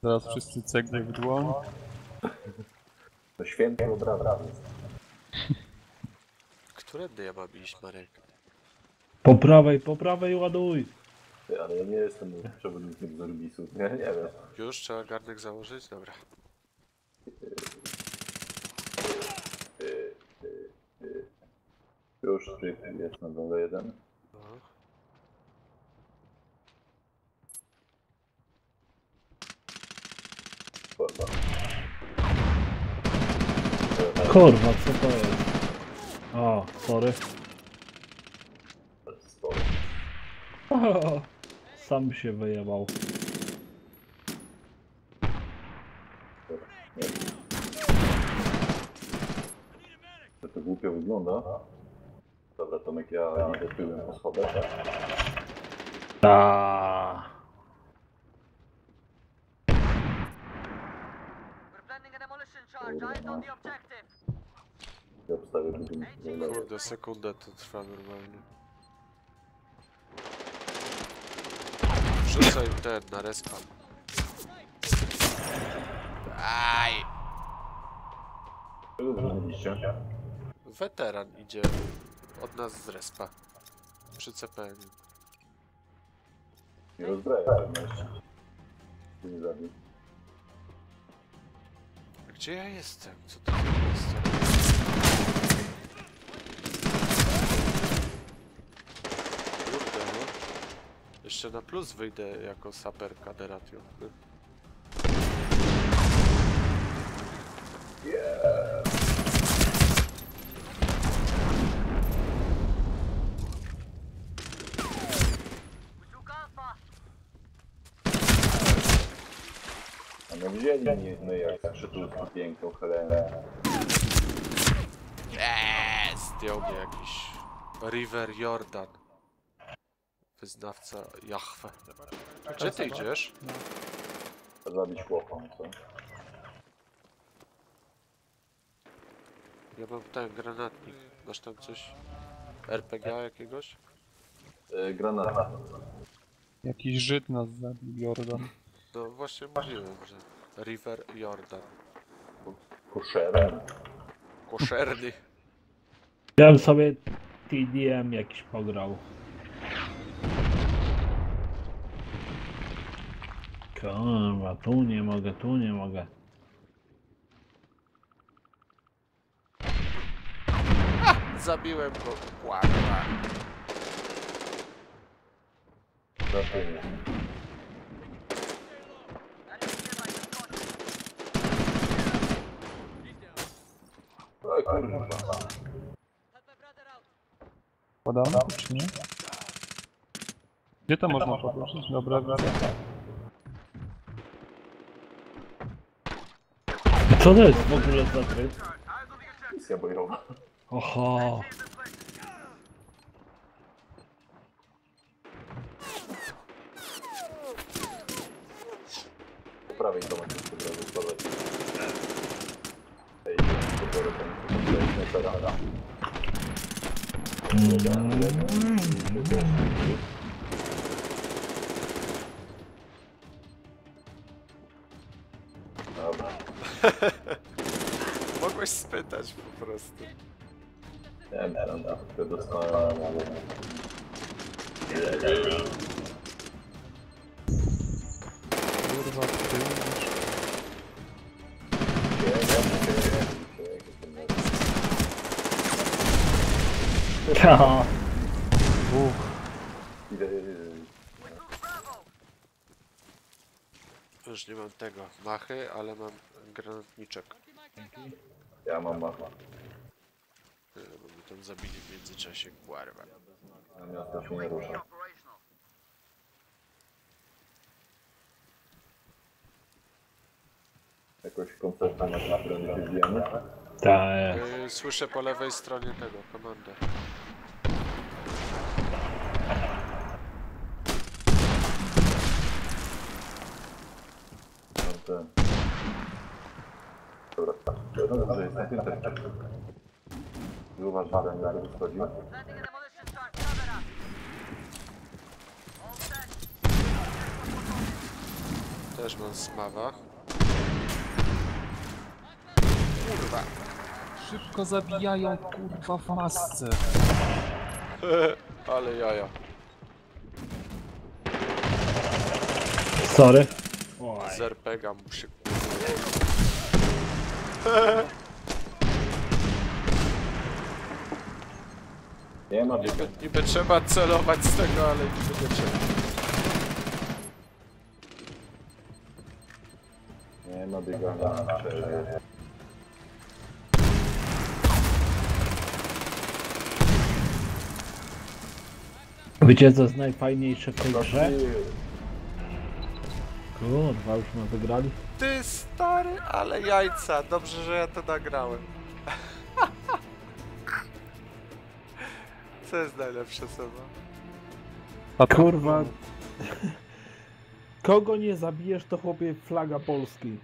teraz wszyscy cegły w dłoń. To święty obraz. Którędy ja mam iść, Marek? Po prawej, po prawej ładuj. Ty, ale ja nie jestem przewodnikiem z Orbisu. Ja nie wiem. Już trzeba garnek założyć? Dobra. Już ty jest na dole jeden. No. Kurwa. Kurwa, co to jest? O, sorry. Spory. Sam się wyjebał. To to głupio wygląda. Dobra, Tomek, ja idę tyłem po schodach. Ta. We're planning a demolition charge. Eyes on the objective. Ja obstawię budynek. Kurde, sekundę to trwa normalnie. Wrzucaj ten na respawn. Aj! Czego zrobiliście? Weteran idzie od nas z respa. Przy CPN. Nie rozbraja nie zabił. Gdzie ja jestem? Co to za miejsce? Kurde, no. Jeszcze na plus wyjdę jako saper kaderatio. We took Alpha. A my wzięli my jak przytulki piękną Helenę. Eee, mnie jakiś River Jordan. Wyznawca Jahwe. Gdzie ty idziesz? Zabić chłopa, co? Ja mam ten granatnik. Masz tam coś? RPG jakiegoś? E, granat. Jakiś Żyd nas zabił, Jordan. No właśnie mówiłem, że River Jordan. Koszerem. Koszerny. Ja bym sobie TDM jakiś pograł. Kurwa, tu nie mogę, tu nie mogę. Zabiłem go. Kłamła. Zaczynamy. Oj kurwa. To, czy nie? Gdzie to można podłożyć? Dobra, widzę. Co to jest w ogóle za tryb? Misja bojowa. Oho. Po prawej to będzie po prawej spadać. Ej, po prawej to będzie snajpera. Dobra. Mogłeś spytać po prostu. Nie wiem, tam to dostałem, ale... Kurwa, ty masz. Ja. Już nie mam tego machy, ale mam granatniczek. Ja mam machę. Yy, Bo mi tam zabili w międzyczasie. Kwarwa. A miasto się nie. Jakoś koncerta na którym się wbijamy. Ta jest. Yy, Słyszę po lewej stronie tego, komandę. No ten. Dobra, no dobrze, jest na tym też. Zauważ, że ten jak wchodził. Planting a demolition charge. Cover us. All set. Też mam smawa. Kurwa. Szybko zabijają, kurwa, w masce. Ale jaja. Sorry. Z RPGa mu się Nie ma niby, niby trzeba celować z tego, ale niby nie trzeba. Nie ma biegania na przerwie. Wiecie co jest najfajniejsze w tej grze? Kurwa, już my wygrali. Ty stary, ale jajca. Dobrze, że ja to nagrałem. Co jest najlepsze słowo? A Kurwa. Kogo nie zabijesz, to chłopie flaga Polski.